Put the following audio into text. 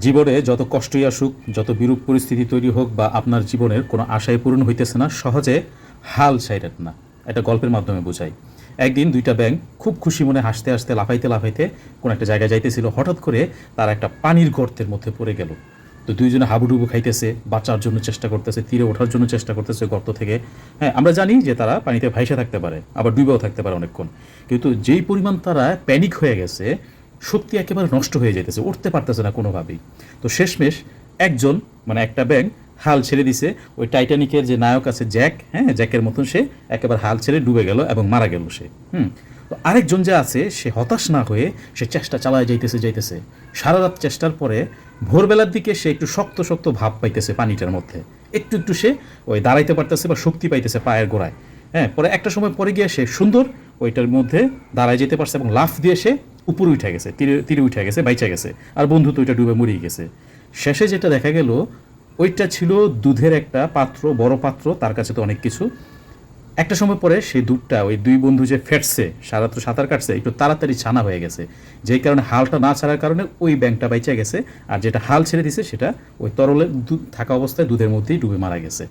জীবনে যত কষ্টই আসুক, যত বিরূপ পরিস্থিতি তৈরি হোক বা আপনার জীবনের কোনো আশায় পূরণ হইতেছে না, সহজে হাল ছাইরেন না। এটা গল্পের মাধ্যমে বোঝাই। একদিন দুইটা ব্যাঙ খুব খুশি মনে হাসতে হাসতে, লাফাইতে লাফাইতে কোনো একটা জায়গায় যাইতেছিল, হঠাৎ করে তারা একটা পানির গর্তের মধ্যে পড়ে গেল। তো দুইজনে হাবুডুবু খাইতেছে, বাঁচার জন্য চেষ্টা করতেছে, তীরে ওঠার জন্য চেষ্টা করতেছে গর্ত থেকে। হ্যাঁ আমরা জানি যে তারা পানিতে ভাইসে থাকতে পারে, আবার ডুবেও থাকতে পারে অনেকক্ষণ। কিন্তু যেই পরিমাণ তারা প্যানিক হয়ে গেছে শক্তি একেবারে নষ্ট হয়ে যেতেছে উঠতে পারতেছে না কোনোভাবেই। তো শেষমেশ একজন মানে একটা ব্যাংক হাল ছেড়ে দিছে। ওই টাইটানিকের যে নায়ক আছে জ্যাক হ্যাঁ জ্যাকের মতন সে একেবারে হাল ছেড়ে ডুবে গেল এবং মারা গেল সে, হুম। তো আরেকজন যে আছে, সে হতাশ না হয়ে সে চেষ্টা চালায় যাইতেছে যাইতেছে। সারা রাত চেষ্টার পরে ভোরবেলার দিকে সে একটু শক্ত শক্ত ভাব পাইতেছে পানিটার মধ্যে। একটু একটু সে ওই দাঁড়াইতে পারতেছে বা শক্তি পাইতেছে পায়ের গোড়ায়। হ্যাঁ পরে একটা সময় পরে গিয়ে সে সুন্দর ওইটার মধ্যে দাঁড়ায় যেতে পারছে এবং লাফ দিয়ে সে উপরে উঠে গেছে, তীরে তীরে উঠে গেছে, বাইচা গেছে, আর বন্ধু তো ওইটা ডুবে মরিয়ে গেছে। শেষে যেটা দেখা গেল, ওইটা ছিল দুধের একটা পাত্র, বড় পাত্র, তার কাছে তো অনেক কিছু। একটা সময় পরে সেই দুধটা ওই দুই বন্ধু যে ফেটছে, সারা তো সাঁতার কাটছে, একটু তাড়াতাড়ি ছানা হয়ে গেছে। যেই কারণে হালটা না ছাড়ার কারণে ওই ব্যাংকটা বাইচা গেছে, আর যেটা হাল ছেড়ে দিছে, সেটা ওই তরলে থাকা অবস্থায় দুধের মধ্যেই ডুবে মারা গেছে।